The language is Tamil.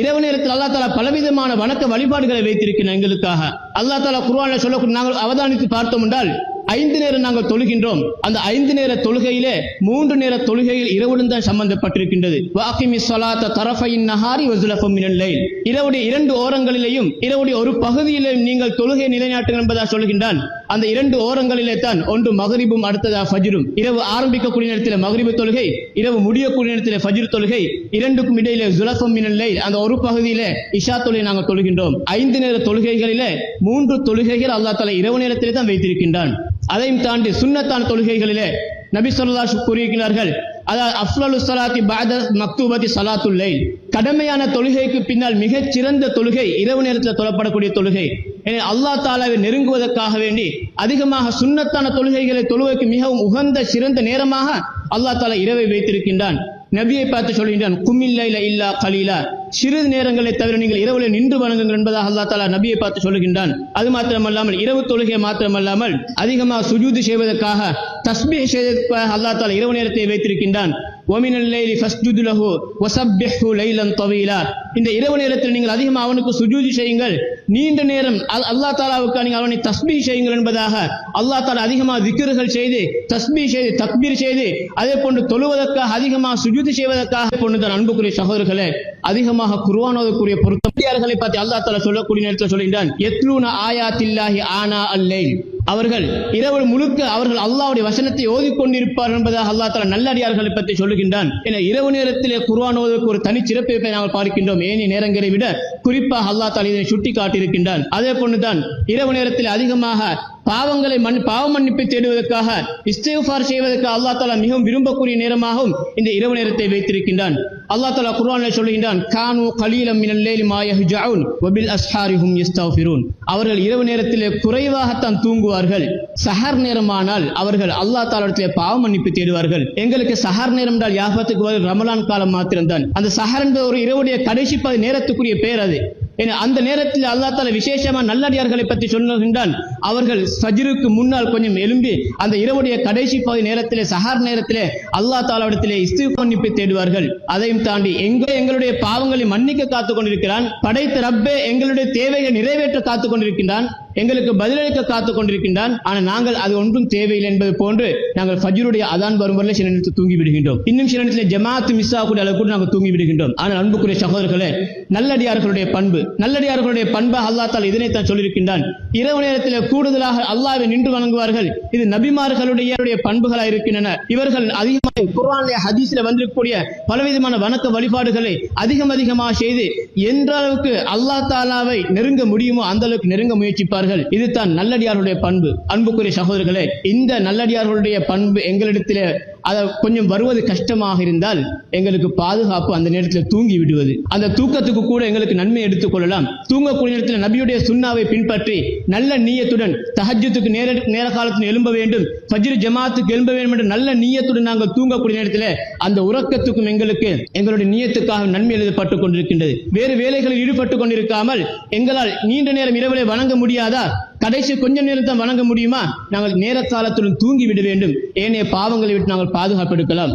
இரவு நேரத்தில் அல்லா தாலா பலவிதமான வணக்க வழிபாடுகளை வைத்திருக்கிறேன் எங்களுக்காக. அல்லா தாலா குர்ஆன்ல சொல்லக்கூடிய நாங்கள் அவதானித்து பார்த்தோம் என்றால் ஐந்து நேரம் நாங்கள் தொழுகின்றோம். அந்த ஐந்து நேர தொழுகையிலே மூன்று நேர தொழுகையில் இரவுடன் தான் சம்பந்தப்பட்டிருக்கின்றது. வாக்கிமி சொலாத்த தரஃபையின் நஹாரி வசுலஃபம் மினல் இரவுடைய இரண்டு ஓரங்களிலேயும் இரவுடைய ஒரு பகுதியிலேயும் நீங்கள் தொழுகை நிலைநாட்டுங்கள் என்பதாக சொல்கின்றான். அந்த இரண்டு ஓரங்களிலே தான் ஒன்று மகரிபும் அடுத்ததா ஃபஜ்ரும். இரவு ஆரம்பிக்கக்கூடிய நேரத்தில் மகரிபு தொழுகை இரவு முடியக்கூடிய நேரத்தில் ஃபஜ்ர் தொழுகை இரண்டுக்கும் இடையிலே ஜுலஃபம் மினல் அந்த ஒரு பகுதியிலே இஷா தொழுகை நாங்கள் தொழுகின்றோம். ஐந்து நேர தொழுகைகளிலே மூன்று தொழுகைகள் அல்லாஹ் தலை இரவு நேரத்திலே தான் வைத்திருக்கின்றான். அதையும் தாண்டி சுண்ணத்தான தொழுகைகளிலே நபி சொல்லா கூறியிருக்கிறார்கள் அதாவது அஃலலு சலாத்தி பாத மக்தூபதி சலாத்துல்லை கடமையான தொழுகைக்கு பின்னால் மிகச் சிறந்த தொழுகை இரவு நேரத்தில் தொழப்படக்கூடிய தொழுகை. எனவே அல்லாஹ் தாலாவை நெருங்குவதற்காக வேண்டி அதிகமாக சுண்ணத்தான தொழுகைகளை தொழுவதற்கு மிகவும் உகந்த சிறந்த நேரமாக அல்லாஹ் தாலா இரவை வைத்திருக்கின்றான். நபியை பார்த்து சொல்கின்றான் குமில்லைல இல்லா கலீலா. சிறிது நேரங்களை தவிர நீங்கள் இரவுல நின்று வணங்குங்கள் என்பதாக அல்லா தாலா நபியை பார்த்து சொல்லுகின்றான். அது மாத்திரமல்லாமல் இரவு தொழுகை மாத்திரமல்லாமல் அதிகமாக சுஜூது செய்வதற்காக தஸ்பி செய்வதற்காக அல்லா தாலா இரவு நேரத்தை வைத்திருக்கின்றான். ஒமின் லைலி ஃபஸ்ஜுது லஹு வசப்பிஹு லைலன் தவீலா. இந்த இரவு நேரத்தில் நீங்கள் அதிகமாக அவனுக்கு சுஜூதி செய்யுங்கள். நீண்ட நேரம் அல்லா தாலாவுக்கு நீங்கள் அவனை தஸ்மி செய்யுங்கள் என்பதாக அல்லா தாலா அதிகமாக திக்கர்கள் செய்து தஸ்மி செய்து தக்பீர் செய்து அதே போன்று தொழுவதற்காக அதிகமாக சுஜூதி செய்வதற்காக போன்று தான் அன்புக்குரிய சகோதரர்களே அதிகமாக குர்ஆனோதற்குரிய பொருத்தம். பார்த்து அல்லாஹ் தால சொல்லக்கூடிய நேரத்தில் சொல்கின்றான் எத்லூன ஆயாத்தில்லாஹி ஆனா அல்லை அவர்கள் இரவு முழுக்க அவர்கள் அல்லாவுடைய வசனத்தை ஓதிக்கொண்டிருப்பார்கள் என்பதாக அல்லாஹ் தால நல்லடியார்களை பற்றி சொல்லுகின்றான் என இரவு நேரத்திலே குருவானோதற்கு ஒரு தனி சிறப்பிப்பை நாங்கள் பார்க்கின்றோம். ஏனைய நேரங்களை விட குறிப்பாக அல்லாஹ் தால இதனை சுட்டி காட்டியிருக்கின்றான் அதே போன்றுதான் இரவு நேரத்தில் அதிகமாக பாவங்களை மண் பாவ மன்னிப்பை தேடுவதற்காக இஸ்தேஃபார் செய்வதற்கு அல்லாஹ் தாலா மிகவும் விரும்பக்கூடிய நேரமாகவும் இந்த இரவு நேரத்தை வைத்திருக்கின்றான். அல்லாஹ் தாலா குர்ஆனில் சொல்கின்றான் கானு கலீலம் மினல் லைலி மா யஹ்ஜஊன் வபில் அஸ்ஹாரிஹும் யஸ்தஃபிரூன். அவர்கள் இரவு நேரத்திலே குறைவாகத்தான் தூங்குவார்கள். சஹர் நேரமானால் அவர்கள் அல்லாஹ் தாலாவிடத்திலே பாவ மன்னிப்பு தேடுவார்கள். எங்களுக்கு சஹர் நேரம் என்றால் யாபத்துக்கு வரும் ரமலான் காலம் மாத்திரம்தான். அந்த சஹர் என்ற ஒரு இரவுடைய கடைசி பதி நேரத்துக்குரிய பெயர் அது. அந்த நேரத்தில் அல்லாஹ் தால விசேஷமா நல்லடியார்களை பற்றி சொல்லுகின்றான். அவர்கள் சஜிருக்கு முன்னால் கொஞ்சம் எழும்பி அந்த இரவுடைய கடைசி பகுதி நேரத்திலே சஹார் நேரத்திலே அல்லாஹ் தாலாவிடத்திலே இஸ்து மன்னிப்பு தேடுவார்கள். அதையும் தாண்டி எங்க எங்களுடைய பாவங்களை மன்னிக்க காத்துக் கொண்டிருக்கிறான் படைத்த ரப்பே எங்களுடைய தேவையை நிறைவேற்ற காத்துக் கொண்டிருக்கின்றான். எங்களுக்கு பதிலளிக்க காத்துக் கொண்டிருக்கின்றான் ஆனால் நாங்கள் அது ஒன்றும் தேவையில்லை என்பது போன்று நாங்கள் ஃபஜ்ருடைய அதான் வரும் வரை சில நேரத்தில் தூங்கி விடுகின்றோம் இன்னும் சில நேரத்தில் ஜமாத் மிஸ் ஆகக்கூடிய அளவு கூட நாங்கள் தூங்கி விடுகின்றோம் ஆனால் அன்புக்குரிய சகோதரர்களே நல்லடியார்களுடைய பண்பு நல்லடியார்களுடைய பண்பாக அல்லாஹ் இதனை இதனைத்தான் சொல்லியிருக்கின்றான். இரவு நேரத்தில் கூடுதலாக அல்லாவை நின்று வணங்குவார்கள். இது நபிமார்களுடைய பண்புகளாக இருக்கின்றன. இவர்கள் அதிகமாக குர்ஆனிலே ஹதீஸில் வந்திருக்கக்கூடிய பலவிதமான வணக்க வழிபாடுகளை அதிகம் அதிகமாக செய்து எந்த அளவுக்கு அல்லாஹ் தாலாவை நெருங்க முடியுமோ அந்த அளவுக்கு நெருங்க முயற்சிப்பார் முயற்சிப்பார்கள் இதுதான் நல்லடியாருடைய பண்பு. அன்புக்குரிய சகோதரர்களே இந்த நல்லடியார்களுடைய பண்பு எங்களிடத்திலே அதை கொஞ்சம் வருவது கஷ்டமாக இருந்தால் எங்களுக்கு பாதுகாப்பு அந்த நேரத்தில் தூங்கி விடுவது. அந்த தூக்கத்துக்கு கூட எங்களுக்கு நன்மை எடுத்துக்கொள்ளலாம் தூங்கக்கூடிய நேரத்தில் நபியுடைய சுண்ணாவை பின்பற்றி நல்ல நீயத்துடன் தஹஜத்துக்கு நேர நேர காலத்தில் எழும்ப வேண்டும். ஃபஜ்ரு ஜமாத்துக்கு எழும்ப வேண்டும் என்ற நல்ல நீயத்துடன் நாங்கள் தூங்கக்கூடிய நேரத்தில் அந்த உறக்கத்துக்கும் எங்களுக்கு எங்களுடைய நீயத்துக்காக நன்மை எழுதப்பட்டுக் கொண்டிருக்கின்றது. வேறு வேலைகளில் ஈடுபட்டு கொண்டிருக்காமல் எங்களால் நீண்ட நேரம் இரவிலே வணங்க முடியாதா? கடைசி கொஞ்ச நேரத்தை வணங்க முடியுமா? நாங்கள் நேரத்தாலத்துடன் தூங்கி விட வேண்டும். ஏனைய பாவங்களை விட்டு நாங்கள் பாதுகாப்பு எடுக்கலாம்